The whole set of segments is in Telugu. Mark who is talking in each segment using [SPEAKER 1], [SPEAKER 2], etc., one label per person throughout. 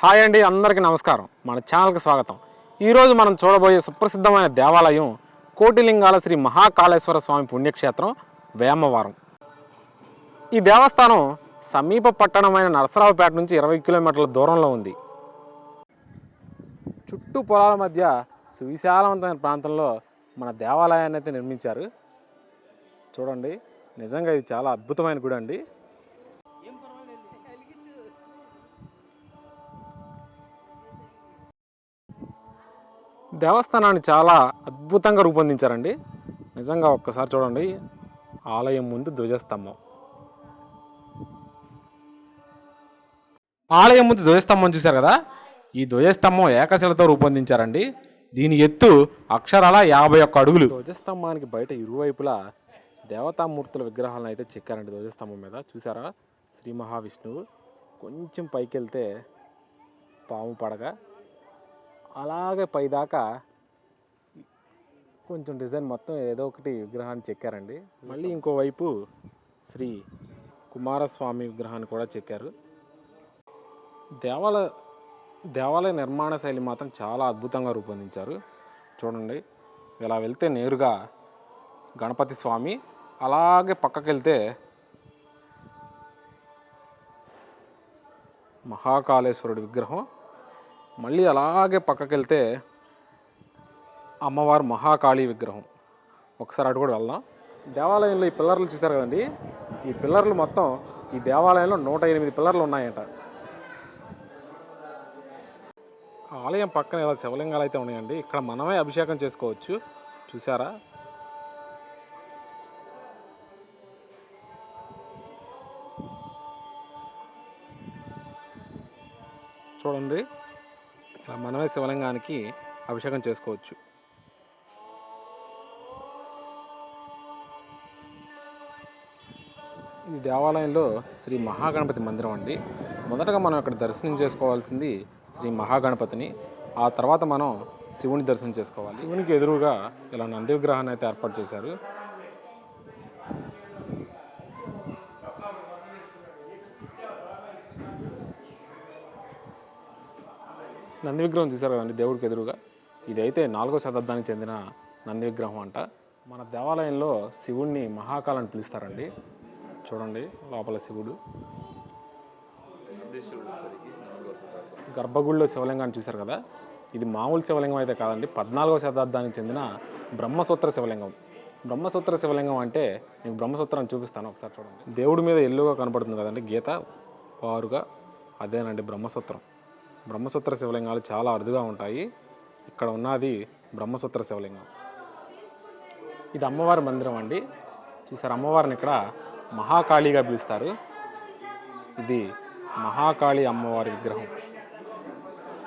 [SPEAKER 1] హాయ్ అండి అందరికీ నమస్కారం. మన ఛానల్కి స్వాగతం. ఈరోజు మనం చూడబోయే సుప్రసిద్ధమైన దేవాలయం కోటిలింగాల శ్రీ మహాకాళేశ్వర స్వామి పుణ్యక్షేత్రం వేమవరం. ఈ దేవస్థానం సమీప పట్టణమైన నరసరావుపేట నుంచి ఇరవై కిలోమీటర్ల దూరంలో ఉంది. చుట్టూ పొలాల మధ్య సువిశాలవంతమైన ప్రాంతంలో మన దేవాలయాన్ని అయితే నిర్మించారు. చూడండి నిజంగా ఇది చాలా అద్భుతమైన గుడి అండి. దేవస్థానాన్ని చాలా అద్భుతంగా రూపొందించారండి. నిజంగా ఒక్కసారి చూడండి. ఆలయం ముందు ధ్వజస్తంభం. ఆలయం ముందు ధ్వజస్తంభం చూశారు కదా? ఈ ధ్వజస్తంభం ఏకశిలతో రూపొందించారండి. దీని ఎత్తు అక్షరాల యాభై ఒక్క అడుగులు. ధ్వజస్తంభానికి బయట ఇరువైపులా దేవతామూర్తుల విగ్రహాలను అయితే చెక్కారండి ధ్వజస్తంభం మీద. చూసారా శ్రీ మహావిష్ణువు కొంచెం పైకి వెళ్తే పాము పడగ అలాగే పైదాకా కొంచెం డిజైన్ మొత్తం ఏదో ఒకటి విగ్రహాన్ని చెక్కారండి. మళ్ళీ ఇంకోవైపు శ్రీ కుమారస్వామి విగ్రహాన్ని కూడా చెక్కారు. దేవాలయ దేవాలయ నిర్మాణ శైలి మాత్రం చాలా అద్భుతంగా రూపొందించారు. చూడండి ఇలా వెళ్తే నేరుగా గణపతి స్వామి అలాగే పక్కకి వెళ్తే మహాకాళేశ్వరుడి విగ్రహం మళ్ళీ అలాగే పక్కకి వెళ్తే అమ్మవారు మహాకాళి విగ్రహం. ఒకసారి అటు కూడా వెళ్దాం. దేవాలయంలో ఈ పిల్లర్లు చూశారు కదండి? ఈ పిల్లర్లు మొత్తం ఈ దేవాలయంలో నూట ఎనిమిది పిల్లర్లు ఉన్నాయంట. ఆలయం పక్కన ఇలా శివలింగాలు అయితే ఉన్నాయండి. ఇక్కడ మనమే అభిషేకం చేసుకోవచ్చు. చూసారా చూడండి. మనమే శివలింగానికి అభిషేకం చేసుకోవచ్చు. ఈ దేవాలయంలో శ్రీ మహాగణపతి మందిరం అండి. మొదటగా మనం ఇక్కడ దర్శనం చేసుకోవాల్సింది శ్రీ మహాగణపతిని. ఆ తర్వాత మనం శివుని దర్శనం చేసుకోవాలి. శివునికి ఎదురుగా ఇలా నంది విగ్రహాన్ని అయితే ఏర్పాటు చేశారు. నంది విగ్రహం చూసారు కదండి దేవుడికి ఎదురుగా. ఇదైతే నాలుగో శతాబ్దానికి చెందిన నంది విగ్రహం అంట. మన దేవాలయంలో శివుణ్ణి మహాకాల్ అని పిలుస్తారండి. చూడండి లోపల శివుడు. గర్భగుడిలో శివలింగాన్ని చూశారు కదా. ఇది మామూలు శివలింగం అయితే కాదండి. పద్నాలుగో శతాబ్దానికి చెందిన బ్రహ్మసూత్ర శివలింగం. బ్రహ్మసూత్ర శివలింగం అంటే మీకు బ్రహ్మసూత్రాన్ని చూపిస్తాను ఒకసారి చూడండి. దేవుడి మీద ఎల్లుగా కనపడుతుంది కదండి గీత. వారుగా అదేనండి బ్రహ్మసూత్రం. బ్రహ్మసూత్ర శివలింగాలు చాలా అరుదుగా ఉంటాయి. ఇక్కడ ఉన్నది బ్రహ్మసూత్ర శివలింగం. ఇది అమ్మవారి మందిరం అండి. చూసారు అమ్మవారిని ఇక్కడ మహాకాళిగా పిలుస్తారు. ఇది మహాకాళి అమ్మవారి విగ్రహం.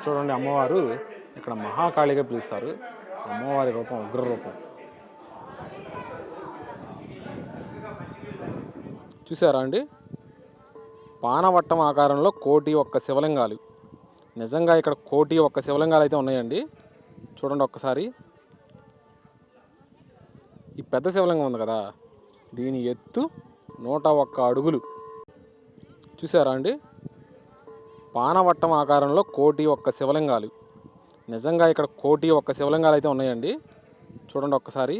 [SPEAKER 1] చూడండి అమ్మవారు ఇక్కడ మహాకాళిగా పిలుస్తారు. అమ్మవారి రూపం ఉగ్ర రూపం. చూసారా అండి? పానవట్టం ఆకారంలో కోటి ఒక్క శివలింగాలు. నిజంగా ఇక్కడ కోటి ఒక్క శివలింగాలు అయితే ఉన్నాయండి. చూడండి ఒక్కసారి. ఈ పెద్ద శివలింగం ఉంది కదా దీని ఎత్తు నూట ఒక్క అడుగులు. చూసారా అండి? పానవట్టం ఆకారంలో కోటి ఒక్క శివలింగాలు. నిజంగా ఇక్కడ కోటి ఒక్క శివలింగాలు అయితే ఉన్నాయండి. చూడండి ఒక్కసారి.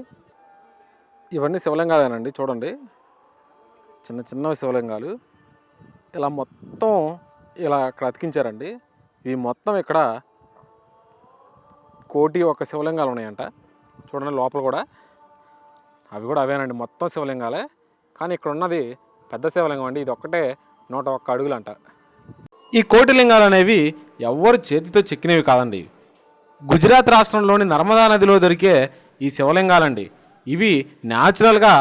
[SPEAKER 1] ఇవన్నీ శివలింగాలేనండి చూడండి. చిన్న చిన్న శివలింగాలు. ఇలా మొత్తం ఇలా ఇక్కడ అతికించారండి. ఇవి మొత్తం ఇక్కడ కోటి ఒక శివలింగాలు ఉన్నాయంట. చూడండి లోపల కూడా. అవి కూడా అవేనండి. మొత్తం శివలింగాలే. కానీ ఇక్కడ ఉన్నది పెద్ద శివలింగం అండి. ఇది ఒక్కటే నూట ఒక్క అడుగులంట. ఈ కోటిలింగాలు అనేవి ఎవ్వరు చేతితో చెక్కినవి కాదండి. గుజరాత్ రాష్ట్రంలోని నర్మదా నదిలో దొరికే ఈ శివలింగాలండి. ఇవి న్యాచురల్గా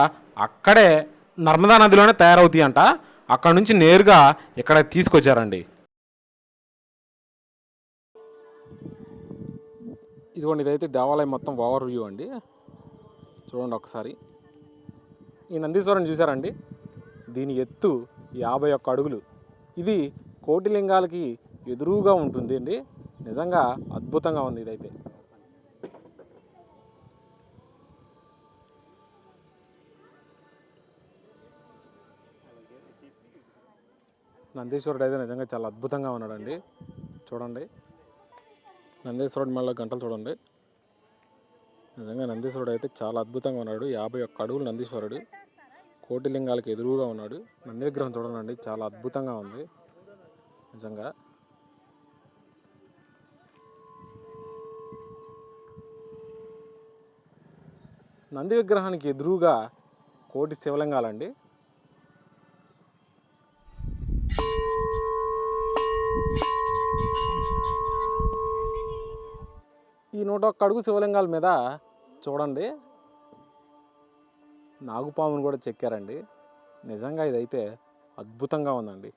[SPEAKER 1] అక్కడే నర్మదా నదిలోనే తయారవుతాయి అంట అక్కడ నుంచి నేరుగా ఇక్కడ తీసుకొచ్చారండి. ఇదిగోండి ఇదైతే దేవాలయం మొత్తం ఓవర్ వ్యూ అండి. చూడండి ఒకసారి. ఈ నందీశ్వరం చూసారండి? దీని ఎత్తు యాభై ఒక్క అడుగులు. ఇది కోటిలింగాలకి ఎదురుగా ఉంటుంది అండి. నిజంగా అద్భుతంగా ఉంది ఇదైతే. నందీశ్వరుడు అయితే నిజంగా చాలా అద్భుతంగా ఉన్నాడండి. చూడండి. నందీశ్వరుడు మళ్ళీ గంటలు చూడండి. నిజంగా నందీశ్వరుడు అయితే చాలా అద్భుతంగా ఉన్నాడు. యాభై ఒక్క అడుగులు నందీశ్వరుడు. కోటి లింగాలకు ఎదురుగా ఉన్నాడు. నంది విగ్రహం చూడండి చాలా అద్భుతంగా ఉంది. నిజంగా. నంది విగ్రహానికి ఎదురుగా కోటి శివలింగాలండి. నూట ఒక్క అడుగు శివలింగాల మీద చూడండి. నాగుపామును కూడా చెక్కారండి. నిజంగా ఇదైతే అద్భుతంగా ఉందండి.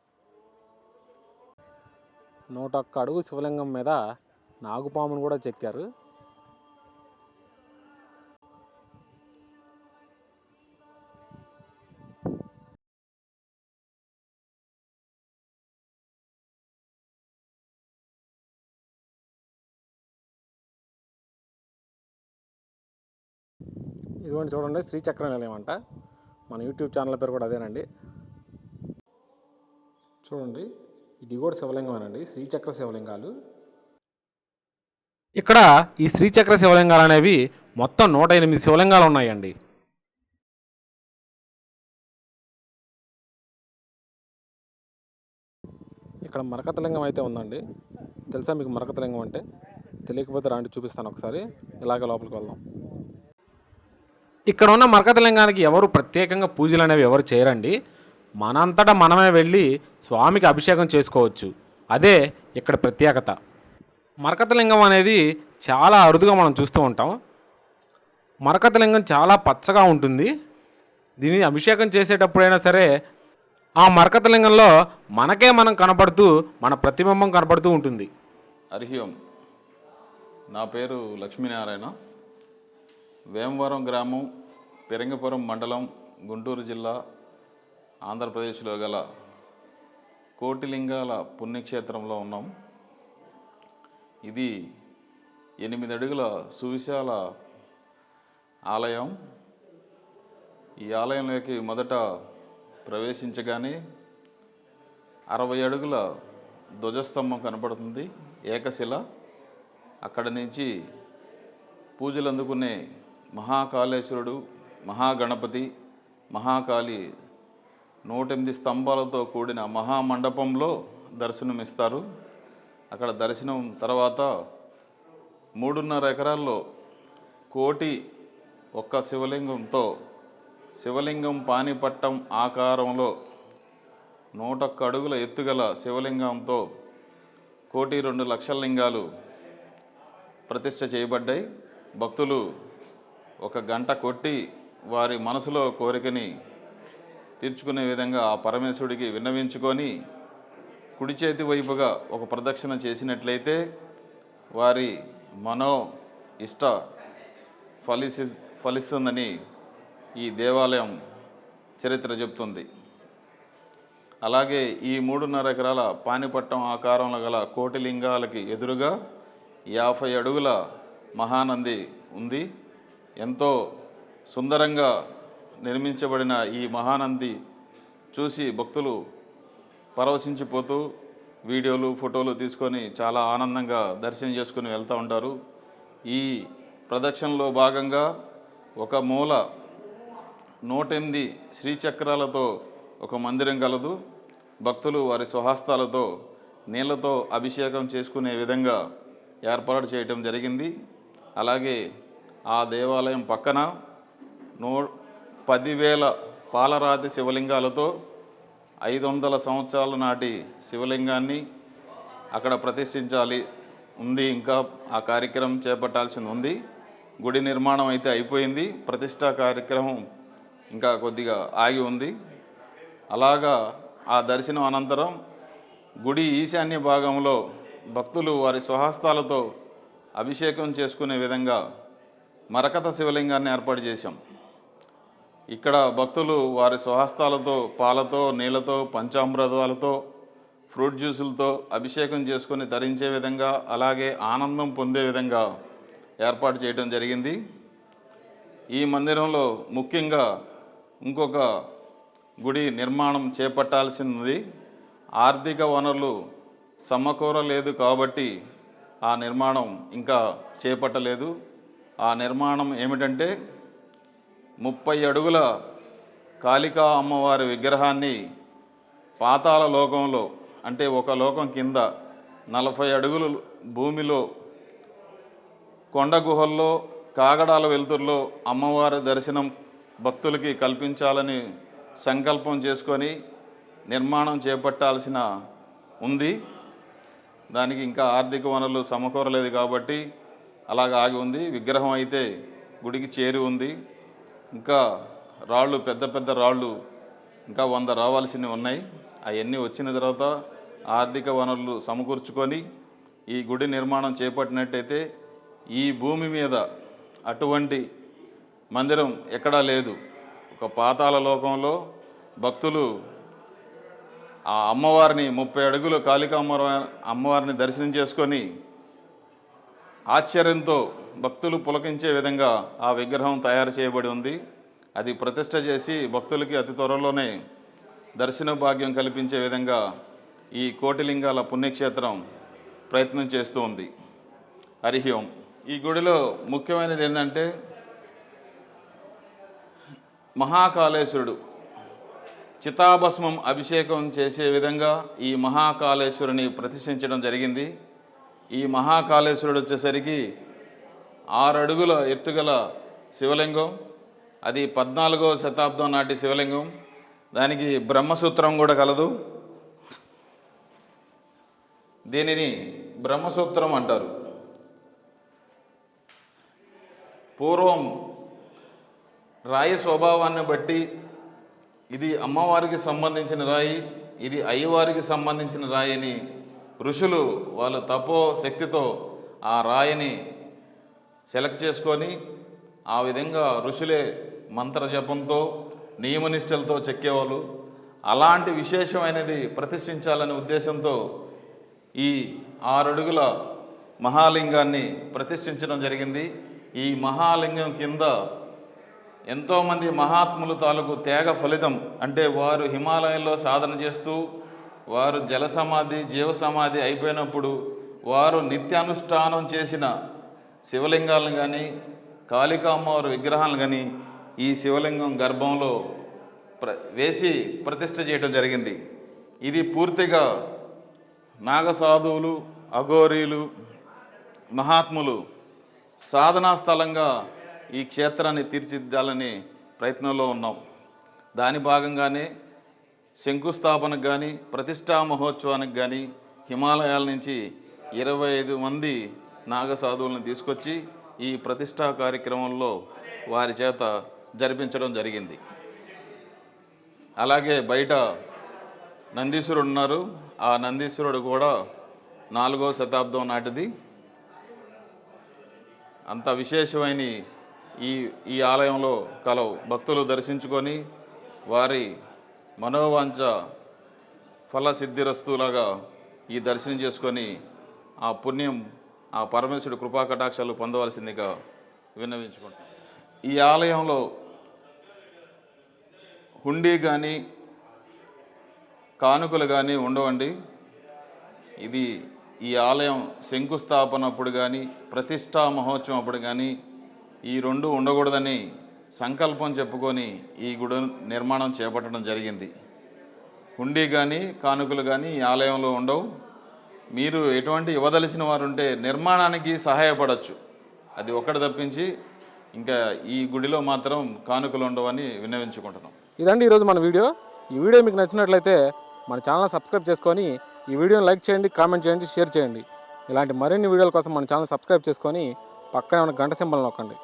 [SPEAKER 1] నూట ఒక్క అడుగు శివలింగం మీద నాగుపామును కూడా చెక్కారు. ఇదిగోండి చూడండి శ్రీచక్ర నిలయం అంట మన యూట్యూబ్ ఛానల్ పేరు కూడా అదేనండి. చూడండి ఇది కూడా శివలింగమేనండి శ్రీచక్ర శివలింగాలు. ఇక్కడ ఈ శ్రీచక్ర శివలింగాలు అనేవి మొత్తం నూట ఎనిమిది శివలింగాలు ఉన్నాయండి ఇక్కడ మరకతలింగం అయితే ఉందండి. తెలుసా మీకు మరకతలింగం అంటే తెలియకపోతే రాండి చూపిస్తాను ఒకసారి. ఇలాగే లోపలికి వెళ్దాం. ఇక్కడ ఉన్న మరకతలింగానికి ఎవరు ప్రత్యేకంగా పూజలు అనేవి ఎవరు చేయరండి. మనంతటా మనమే వెళ్ళి స్వామికి అభిషేకం చేసుకోవచ్చు. అదే ఇక్కడ ప్రత్యేకత. మరకతలింగం అనేది చాలా అరుదుగా మనం చూస్తూ ఉంటాం. మరకతలింగం చాలా పచ్చగా ఉంటుంది. దీన్ని అభిషేకం చేసేటప్పుడైనా సరే ఆ మరకతలింగంలో మనకే మనం కనపడుతూ మన ప్రతిబింబం కనపడుతూ ఉంటుంది.
[SPEAKER 2] హరి ఓం. నా పేరు లక్ష్మీనారాయణ. వేమవరం గ్రామం పెరంగపురం మండలం గుంటూరు జిల్లా ఆంధ్రప్రదేశ్లో గల కోటిలింగాల పుణ్యక్షేత్రంలో ఉన్నాం. ఇది ఎనిమిది అడుగుల సువిశాల ఆలయం. ఈ ఆలయంలోకి మొదట ప్రవేశించగానే అరవై అడుగుల ధ్వజస్తంభం కనపడుతుంది ఏకశిల. అక్కడ నుంచి పూజలు అందుకునే మహాకాళేశ్వరుడు మహాగణపతి మహాకాళి నూటెనిమిది స్తంభాలతో కూడిన మహామండపంలో దర్శనమిస్తారు. అక్కడ దర్శనం తర్వాత మూడున్నర ఎకరాల్లో కోటి ఒక్క శివలింగంతో శివలింగం పానిపట్టం ఆకారంలో నూటొక్క అడుగుల ఎత్తుగల శివలింగంతో కోటి రెండు లక్షల లింగాలు ప్రతిష్ట చేయబడ్డాయి. భక్తులు ఒక గంట కొట్టి వారి మనసులో కోరికని తీర్చుకునే విధంగా ఆ పరమేశ్వరుడికి విన్నవించుకొని కుడి చేతి వైపుగా ఒక ప్రదక్షిణ చేసినట్లయితే వారి మనో ఇష్ట ఫలిసి ఫలిస్తుందని ఈ దేవాలయం చరిత్ర చెప్తుంది. అలాగే ఈ మూడున్నర ఎకరాల పానిపట్టం ఆకారంలో గల కోటి లింగాలకి ఎదురుగా యాభై అడుగుల మహానంది ఉంది. ఎంతో సుందరంగా నిర్మించబడిన ఈ మహానంది చూసి భక్తులు పరవశించిపోతూ వీడియోలు ఫోటోలు తీసుకొని చాలా ఆనందంగా దర్శనం చేసుకుని వెళ్తూ ఉంటారు. ఈ ప్రదక్షిణలో భాగంగా ఒక మూల నూటెనిమిది శ్రీచక్రాలతో ఒక మందిరం కలదు. భక్తులు వారి స్వహస్తాలతో నీళ్ళతో అభిషేకం చేసుకునే విధంగా ఏర్పాటు చేయటం జరిగింది. అలాగే ఆ దేవాలయం పక్కన నూ పదివేల పాలరాతి శివలింగాలతో ఐదు వందల సంవత్సరాల నాటి శివలింగాన్ని అక్కడ ప్రతిష్ఠించాలి ఉంది. ఇంకా ఆ కార్యక్రమం చేపట్టాల్సింది ఉంది. గుడి నిర్మాణం అయితే అయిపోయింది. ప్రతిష్టా కార్యక్రమం ఇంకా కొద్దిగా ఆగి ఉంది. అలాగా ఆ దర్శనం అనంతరం గుడి ఈశాన్య భాగంలో భక్తులు వారి స్వహస్తాలతో అభిషేకం చేసుకునే విధంగా మరకత శివలింగాన్ని ఏర్పాటు చేశాం. ఇక్కడ భక్తులు వారి స్వహస్తాలతో పాలతో నీళ్ళతో పంచామృతాలతో ఫ్రూట్ జ్యూసులతో అభిషేకం చేసుకొని ధరించే విధంగా అలాగే ఆనందం పొందే విధంగా ఏర్పాటు చేయడం జరిగింది. ఈ మందిరంలో ముఖ్యంగా ఇంకొక గుడి నిర్మాణం చేపట్టాల్సింది ఆర్థిక వనరులు సమకూరలేదు కాబట్టి ఆ నిర్మాణం ఇంకా చేపట్టలేదు. ఆ నిర్మాణం ఏమిటంటే ముప్పై అడుగుల కాళికా అమ్మవారి విగ్రహాన్ని పాతాళ లోకంలో అంటే ఒక లోకం కింద నలభై అడుగులు భూమిలో కొండ గుహల్లో కాగడాల వెలుతురులో అమ్మవారి దర్శనం భక్తులకి కల్పించాలని సంకల్పం చేసుకొని నిర్మాణం చేపట్టాల్సిన ఉంది. దానికి ఇంకా ఆర్థిక వనరులు సమకూరలేదు కాబట్టి అలాగ ఆగి ఉంది. విగ్రహం అయితే గుడికి చేరి ఉంది. ఇంకా రాళ్ళు పెద్ద పెద్ద రాళ్ళు ఇంకా వంద రావాల్సినవి ఉన్నాయి. అవన్నీ వచ్చిన తర్వాత ఆర్థిక వనరులు సమకూర్చుకొని ఈ గుడి నిర్మాణం చేపట్టినట్టయితే ఈ భూమి మీద అటువంటి మందిరం ఎక్కడా లేదు. ఒక పాతాళ లోకంలో భక్తులు ఆ అమ్మవారిని ముప్పై అడుగులు కాళికా అమ్మవారిని దర్శనం చేసుకొని ఆశ్చర్యంతో భక్తులు పులకించే విధంగా ఆ విగ్రహం తయారు చేయబడి ఉంది. అది ప్రతిష్ట చేసి భక్తులకి అతి త్వరలోనే దర్శన భాగ్యం కల్పించే విధంగా ఈ కోటిలింగాల పుణ్యక్షేత్రం ప్రయత్నం చేస్తూ ఉంది. హరి ఓం. ఈ గుడిలో ముఖ్యమైనది ఏంటంటే మహాకాళేశ్వరుడు. చితాభస్మం అభిషేకం చేసే విధంగా ఈ మహాకాళేశ్వరుని ప్రతిష్ఠించడం జరిగింది. ఈ మహాకాళేశ్వరుడు వచ్చేసరికి ఆరు అడుగుల ఎత్తుగల శివలింగం అది పద్నాలుగో శతాబ్దం నాటి శివలింగం. దానికి బ్రహ్మసూత్రం కూడా కలదు. దీనిని బ్రహ్మసూత్రం అంటారు. పూర్వం రాయి స్వభావాన్ని బట్టి ఇది అమ్మవారికి సంబంధించిన రాయి ఇది అయ్యవారికి సంబంధించిన రాయి అని ఋషులు వాళ్ళ తపో శక్తితో ఆ రాయిని సెలెక్ట్ చేసుకొని ఆ విధంగా ఋషులే మంత్ర జపంతో నియమనిష్టలతో చెక్కేవాళ్ళు. అలాంటి విశేషమైనది ప్రతిష్ఠించాలనే ఉద్దేశంతో ఈ ఆరడుగుల మహాలింగాన్ని ప్రతిష్ఠించడం జరిగింది. ఈ మహాలింగం కింద ఎంతోమంది మహాత్ములు తాలూకు తేగ ఫలితం అంటే వారు హిమాలయంలో సాధన చేస్తూ వారు జల సమాధి జీవ సమాధి అయిపోయినప్పుడు వారు నిత్యానుష్ఠానం చేసిన శివలింగాలను కానీ కాళికామ్మవారి విగ్రహాలను కానీ ఈ శివలింగం గర్భంలో ప్ర వేసి ప్రతిష్ఠ చేయడం జరిగింది. ఇది పూర్తిగా నాగసాధువులు అఘోరీలు మహాత్ములు సాధనా స్థలంగా ఈ క్షేత్రాన్ని తీర్చిదిద్దాలని ప్రయత్నంలో ఉన్నాం. దాని భాగంగానే శంకుస్థాపనకు కానీ ప్రతిష్టా మహోత్సవానికి కానీ హిమాలయాల నుంచి ఇరవై ఐదు మంది నాగసాధువులను తీసుకొచ్చి ఈ ప్రతిష్టా కార్యక్రమంలో వారి చేత జరిపించడం జరిగింది. అలాగే బయట నందీశ్వరుడు ఉన్నారు. ఆ నందీశ్వరుడు కూడా నాలుగో శతాబ్దం నాటిది. అంత విశేషమైన ఈ ఈ ఆలయంలో కలవు. భక్తులు దర్శించుకొని వారి మనోవాంఛ ఫలసిద్ధిరస్తులాగా ఈ దర్శనం చేసుకొని ఆ పుణ్యం ఆ పరమేశ్వరుడు కృపా కటాక్షాలు పొందవలసిందిగా విన్నవించుకుంటాం ఈ ఆలయంలో హుండీ కానీ కానుకలు కానీ ఉండవండి. ఇది ఈ ఆలయం శంకుస్థాపన అప్పుడు కానీ ప్రతిష్టా మహోత్సవం అప్పుడు కానీ ఈ రెండు ఉండకూడదని సంకల్పం చెప్పుకొని ఈ గుడి నిర్మాణం చేపట్టడం జరిగింది. హుండీ కానీ కానుకలు కానీ ఈ ఆలయంలో ఉండవు. మీరు ఎటువంటి ఇవ్వదలసిన వారు ఉంటే నిర్మాణానికి సహాయపడవచ్చు అది ఒక్కటి తప్పించి ఇంకా ఈ గుడిలో మాత్రం కానుకలు ఉండవని విన్నవించుకుంటున్నాం.
[SPEAKER 1] ఇదండి ఈరోజు మన వీడియో. ఈ వీడియో మీకు నచ్చినట్లయితే మన ఛానల్ సబ్స్క్రైబ్ చేసుకొని ఈ వీడియోని లైక్ చేయండి కామెంట్ చేయండి షేర్ చేయండి. ఇలాంటి మరిన్ని వీడియోల కోసం మన ఛానల్ సబ్స్క్రైబ్ చేసుకొని పక్కనే ఉన్న గంట సింబల్ నొక్కండి.